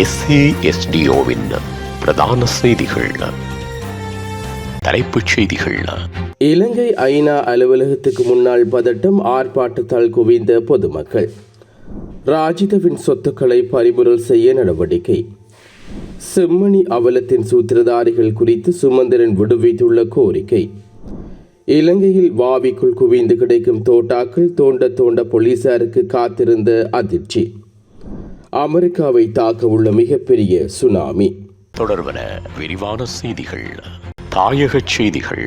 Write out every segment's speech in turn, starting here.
எஸ்ஏஎஸ்டிஓவின் பிரதான செய்திகள். தலைப்புச் செய்திகள். இலங்கை ஐநா அலுவலகத்துக்கு முன்னால் பதட்டம் ஆர்ப்பாட்டத்தால் குவிந்த பொதுமக்கள். ராஜிதவின் சொத்துக்களை பறிமுதல் செய்ய நடவடிக்கை. செம்மணி அவலத்தின் சூத்திரதாரிகள் குறித்து சுமந்திரன் விடுவித்துள்ள கோரிக்கை. இலங்கையில் வாவிக்குள் குவிந்து கிடைக்கும் தோட்டாக்கள் தோண்ட தோண்ட போலீசாருக்கு காத்திருந்த அதிர்ச்சி. அமெரிக்காவை தாக்க உள்ள மிகப்பெரிய சுனாமி. தொடர்வன விரிவான செய்திகள் தாயகச் செய்திகள்.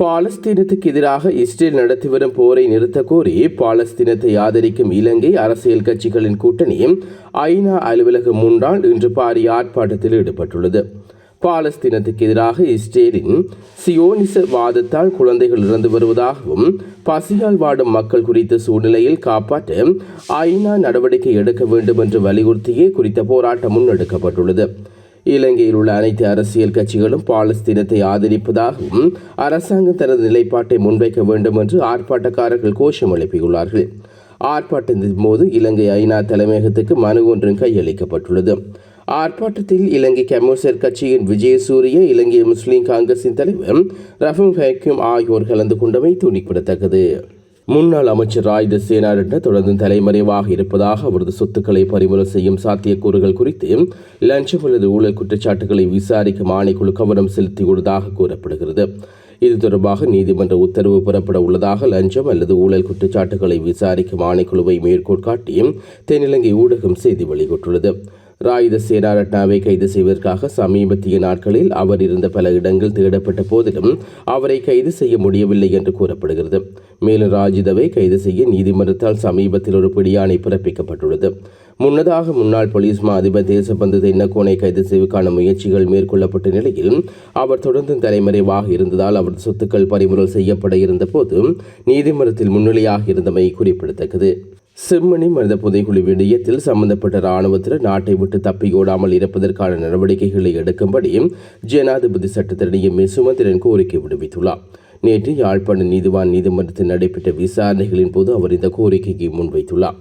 பாலஸ்தீனத்துக்கு எதிராக இஸ்ரேல் நடத்தி வரும் போரை நிறுத்த கோரி பாலஸ்தீனத்தை ஆதரிக்கும் இலங்கை அரசியல் கட்சிகளின் கூட்டணி ஐநா அலுவலகம் முன்னால் இன்று பாரிய ஆர்ப்பாட்டத்தில் ஈடுபட்டுள்ளது. பாலஸ்தீனத்துக்கு எதிராக இஸ்ரேலின் சியோனிச வாதத்தால் குழந்தைகள் இறந்து வருவதாகவும் பசியால் வாடும் மக்கள் குறித்த சூழ்நிலையில் காப்பாற்ற ஐநா நடவடிக்கை எடுக்க வேண்டும் என்று வலியுறுத்தியே குறித்த போராட்டம் முன்னெடுக்கப்பட்டுள்ளது. இலங்கையில் உள்ள அனைத்து அரசியல் கட்சிகளும் பாலஸ்தீனத்தை ஆதரிப்பதாகவும் அரசாங்கம் தனது நிலைப்பாட்டை முன்வைக்க வேண்டும் என்று ஆர்ப்பாட்டக்காரர்கள் கோஷம் எழுப்பியுள்ளார்கள். ஆர்ப்பாட்டத்தின் போது இலங்கை ஐநா தலைமையகத்துக்கு மனு ஒன்றும் கையளிக்கப்பட்டுள்ளது. ஆர்ப்பாட்டத்தில் இலங்கை கம்யூனிஸ்ட் கட்சியின் விஜயசூரிய இலங்கை முஸ்லீம் காங்கிரசின் தலைவர் ரஃபம் ஹேக்கிம் ஆகியோர் கலந்து கொண்டமை துணிப்பிடத்தக்கது. முன்னாள் அமைச்சர் ராயுத சேனாரிட்ட தொடர்ந்து தலைமறைவாக இருப்பதாக அவரது சொத்துக்களை பறிமுதல் செய்யும் சாத்தியக்கூறுகள் குறித்து லஞ்சம் அல்லது ஊழல் குற்றச்சாட்டுகளை விசாரிக்கும் ஆணைக்குழு கவனம் செலுத்தியுள்ளதாக கூறப்படுகிறது. இது தொடர்பாக நீதிமன்ற உத்தரவு புறப்பட உள்ளதாக லஞ்சம் அல்லது ஊழல் குற்றச்சாட்டுகளை விசாரிக்கும் ஆணைக்குழுவை மேற்கோள் காட்டி தென்னிலங்கை ஊடகம் செய்தி வெளியிட்டுள்ளது. ராயுத சேனாரட்னாவை கைது செய்வதற்காக சமீபத்திய நாட்களில் அவர் இருந்த பல இடங்கள் தேடப்பட்ட போதிலும் அவரை கைது செய்ய முடியவில்லை என்று கூறப்படுகிறது. மேலும் ராஜிதவை கைது செய்ய நீதிமன்றத்தால் சமீபத்தில் ஒரு பிடியாணை பிறப்பிக்கப்பட்டுள்ளது. முன்னதாக முன்னாள் போலீஸ் மா அதிபர் தேசபந்து தென்னக்கோனை கைது செய்வதற்கான முயற்சிகள் மேற்கொள்ளப்பட்ட நிலையில் அவர் தொடர்ந்து தலைமறைவாக இருந்ததால் அவரது சொத்துக்கள் பறிமுதல் செய்யப்பட இருந்தபோது நீதிமன்றத்தில் முன்னிலையாக இருந்தமை குறிப்பிடத்தக்கது. செம்மணி மனித புதைக்குழு விடயத்தில் சம்பந்தப்பட்ட இராணுவத்தினர் நாட்டை விட்டு தப்பியோடாமல் இருப்பதற்கான நடவடிக்கைகளை எடுக்கும்படி ஜனாதிபதி சட்டத்தரணியை மே. சுமந்திரன் கோரிக்கை விடுவித்துள்ளார். நேற்று யாழ்ப்பாண நீதிவான் நீதிமன்றத்தில் நடைபெற்ற விசாரணைகளின் போது அவர் இந்த கோரிக்கையை முன்வைத்துள்ளார்.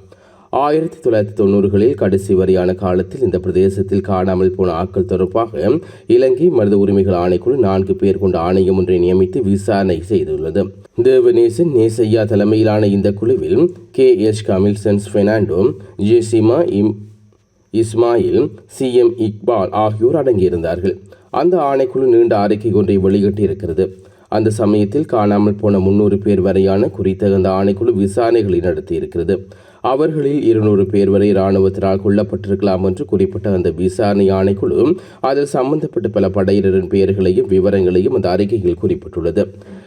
ஆயிரத்தி தொள்ளாயிரத்தி தொண்ணூறுகளில் கடைசி வரையான காலத்தில் இந்த பிரதேசத்தில் காணாமல் போன ஆட்கள் தொடர்பாக இலங்கை மனித உரிமைகள் ஆணைக்குழு நான்கு பேர் கொண்ட ஆணையம் ஒன்றை நியமித்து விசாரணை செய்துள்ளது. தேவநேசன் நேசையா தலைமையிலான இந்த குழுவில் கே. எஸ் கமில்சன்ஸ் பெர்னாண்டோ ஜெசிமா இம் இஸ்மாயில் சி. எம். இக்பால் ஆகியோர் அடங்கியிருந்தார்கள். அந்த ஆணைக்குழு நீண்ட அறிக்கை ஒன்றை வெளியிட்டிருக்கிறது. அந்த சமயத்தில் காணாமல் போன முன்னூறு பேர் வரையான குறித்த அந்த ஆணைக்குழு விசாரணைகளை நடத்தியிருக்கிறது. அவர்களில் இருநூறு பேர் வரை இராணுவத்தினால் கொல்லப்பட்டிருக்கலாம் என்று குறிப்பிட்ட அந்த விசாரணை ஆணைக்குழு அதில் சம்பந்தப்பட்ட பல படையினரின் பெயர்களையும் விவரங்களையும் அந்த அறிக்கையில் குறிப்பிட்டுள்ளது.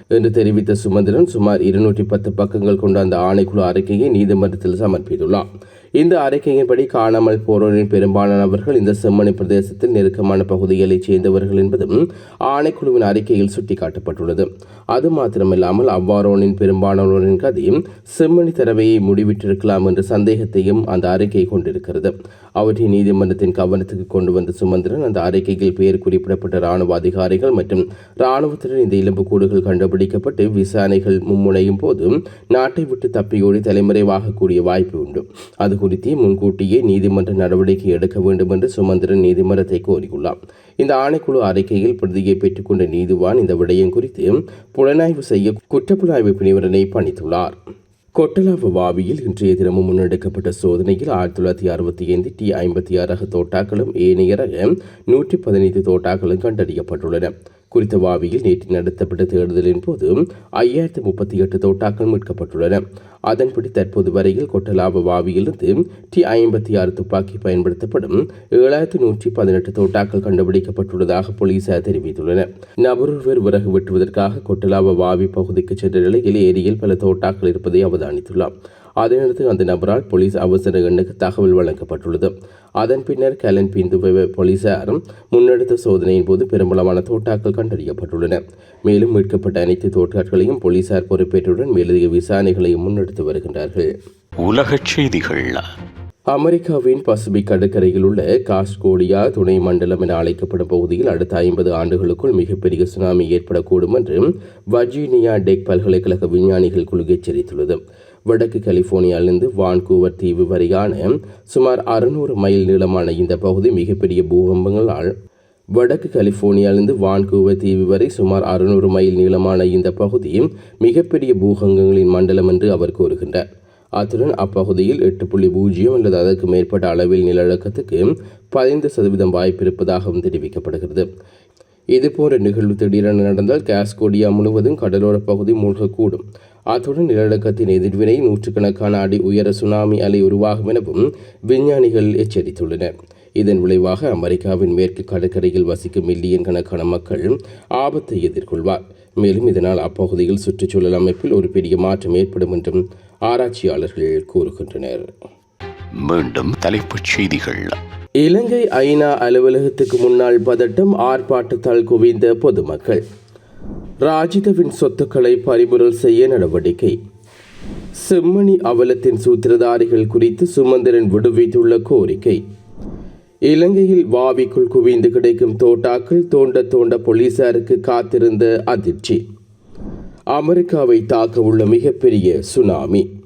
என்று தெரிவித்த சுமந்திரன் சுமார் இருநூற்றி பத்து பக்கங்கள் கொண்ட அந்த ஆணைக்குழு அறிக்கையை நீதிமன்றத்தில் சமர்ப்பித்துள்ளார் இந்த அறிக்கையின்படி காணாமல் போனோரின் பெரும்பாலானவர்கள் இந்த செம்மணி பிரதேசத்தில் நெருக்கமான பகுதிகளைச் சேர்ந்தவர்கள் என்பதும் ஆணைக்குழுவின் அறிக்கையில் சுட்டிக்காட்டப்பட்டுள்ளது. அது மாத்திரமில்லாமல் அவ்வாறோனின் பெரும்பாலானோரின் கதையும் செம்மணி தரவையை முடிவிட்டிருக்கலாம் என்ற சந்தேகத்தையும் அந்த அறிக்கை கொண்டிருக்கிறது. அவற்றை நீதிமன்றத்தின் கவனத்துக்கு கொண்டு வந்த சுமந்திரன் அந்த அறிக்கையில் பெயர் குறிப்பிடப்பட்ட ராணுவ அதிகாரிகள் மற்றும் ராணுவத்தினர் இந்த எலும்புக்கூடுகள் கண்டுபிடிக்கப்பட்டு விசாரணைகள் மும்முனையும் போது நாட்டை விட்டு தப்பியோடி தலைமறைவாகக்கூடிய வாய்ப்பு உண்டு. அது குறித்து முன்கூட்டியே நீதிமன்ற நடவடிக்கை எடுக்க வேண்டும் என்று சுமந்திரன் நீதிமன்றத்தை கோரியுள்ளார். இந்த ஆணைக்குழு அறிக்கையில் பிரதியை பெற்றுக்கொண்ட நீதிவான் இந்த விடயம் குறித்து புலனாய்வு செய்ய குற்றப்புலனாய்வு பிரிவினரை பணித்துள்ளார். கொட்டலாவு வாவியில் இன்றைய தினமும் முன்னெடுக்கப்பட்ட சோதனையில் ஆயிரத்தி தொள்ளாயிரத்தி அறுபத்தி ஐந்து டி ஐம்பத்தி ஆறு தோட்டாக்களும் ஏனைய நூற்றி பதினைந்து தோட்டாக்களும் கண்டறியப்பட்டுள்ளன. குறித்த வாவியில் நேற்று நடத்தப்பட்ட தேடுதலின் போது ஐயாயிரத்தி முப்பத்தி எட்டு தோட்டாக்கள் மீட்கப்பட்டுள்ளன. அதன்படி தற்போது வரையில் கொட்டலாப வாவியிலிருந்து டி ஐம்பத்தி ஆறு துப்பாக்கி பயன்படுத்தப்படும் ஏழாயிரத்தி நூற்றி பதினெட்டு தோட்டாக்கள் கண்டுபிடிக்கப்பட்டுள்ளதாக போலீசார் தெரிவித்துள்ளனர். நபரொருவர் விறகு வெட்டுவதற்காக கொட்டலாப வாவி பகுதிக்கு சென்ற நிலையில் ஏரியில் பல தோட்டாக்கள் இருப்பதை அவதானித்துள்ளார். அதனையடுத்து அந்த நபரால் போலீஸ் அவசர எண்ணுக்கு தகவல் வழங்கப்பட்டுள்ளது. அதன் பின்னர் கலன் பிந்துவை போலீசாரும் முன்னெடுத்த சோதனையின் போது பெரும்பாலான தோட்டாக்கள் கண்டறியப்பட்டுள்ளன. மேலும் மீட்கப்பட்ட அனைத்து தோட்டாக்களையும் போலீசார் பொறுப்பேற்றுடன் மேலதிக விசாரணைகளையும் முன்னெடுத்து வருகின்றார்கள். உலகச் செய்திகள் அமெரிக்காவின் பசிபிக் கடற்கரையில் உள்ள காஸ்கோடியா துணை மண்டலம் என அழைக்கப்படும் பகுதியில் அடுத்த ஐம்பது ஆண்டுகளுக்குள் மிகப்பெரிய சுனாமி ஏற்படக்கூடும் என்று வர்ஜீனியா டெக் பல்கலைக்கழக விஞ்ஞானிகள் குழு எச்சரித்துள்ளது. வடக்கு கலிபோர்னியாவிலிருந்து வான்கூவர் தீவு வரையான சுமார் அறுநூறு மைல் நீளமான இந்த பகுதி மிகப்பெரிய பூகம்பங்களால் வடக்கு கலிபோர்னியாவிலிருந்து வான்கூவர் தீவு வரை சுமார் அறுநூறு மைல் நீளமான இந்த பகுதி மிகப்பெரிய பூகங்கங்களின் மண்டலம் என்று அவர் கூறுகின்றார். அத்துடன் அப்பகுதியில் எட்டு புள்ளி பூஜ்ஜியம் அல்லது அதற்கு மேற்பட்ட அளவில் நிலநடுக்கத்துக்கு பதினைந்து சதவீதம் வாய்ப்பு இருப்பதாகவும் தெரிவிக்கப்படுகிறது. இதுபோன்ற நிகழ்வு திடீரென நடந்தால் காஸ்கோடியா முழுவதும் கடலோர பகுதி மூழ்கக்கூடும். அத்துடன் நிலநடுக்கத்தின் எதிர்வினை நூற்றுக்கணக்கான அடி உயர சுனாமி அலை உருவாகும் எனவும் விஞ்ஞானிகள் எச்சரித்துள்ளனர். இதன் விளைவாக அமெரிக்காவின் மேற்கு கடற்கரையில் வசிக்கும் மில்லியன் கணக்கான மக்கள் ஆபத்தை எதிர்கொள்வார். மேலும் இதனால் அப்பகுதியில் சுற்றுச்சூழல் அமைப்பில் ஒரு பெரிய மாற்றம் ஏற்படும் என்றும் ஆராய்ச்சியாளர்கள் கூறுகின்றனர். மீண்டும் தலைப்புச் செய்திகள். இலங்கை ஐநா அலுவலகத்துக்கு முன்னால் பதட்டம் ஆர்ப்பாட்டத்தால் குவிந்த பொதுமக்கள். ராஜிதவின் சொத்துக்களை பறிமுதல் செய்ய நடவடிக்கை. செம்மணி அவலத்தின் சூத்திரதாரிகள் குறித்து சுமந்திரன் விடுவித்துள்ள கோரிக்கை. இலங்கையில் வாவிக்குள் குவிந்து கிடைக்கும் தோட்டாக்கள் தோண்ட தோண்ட போலீசாருக்கு காத்திருந்த அதிர்ச்சி. அமெரிக்காவை தாக்க உள்ள மிகப்பெரிய சுனாமி.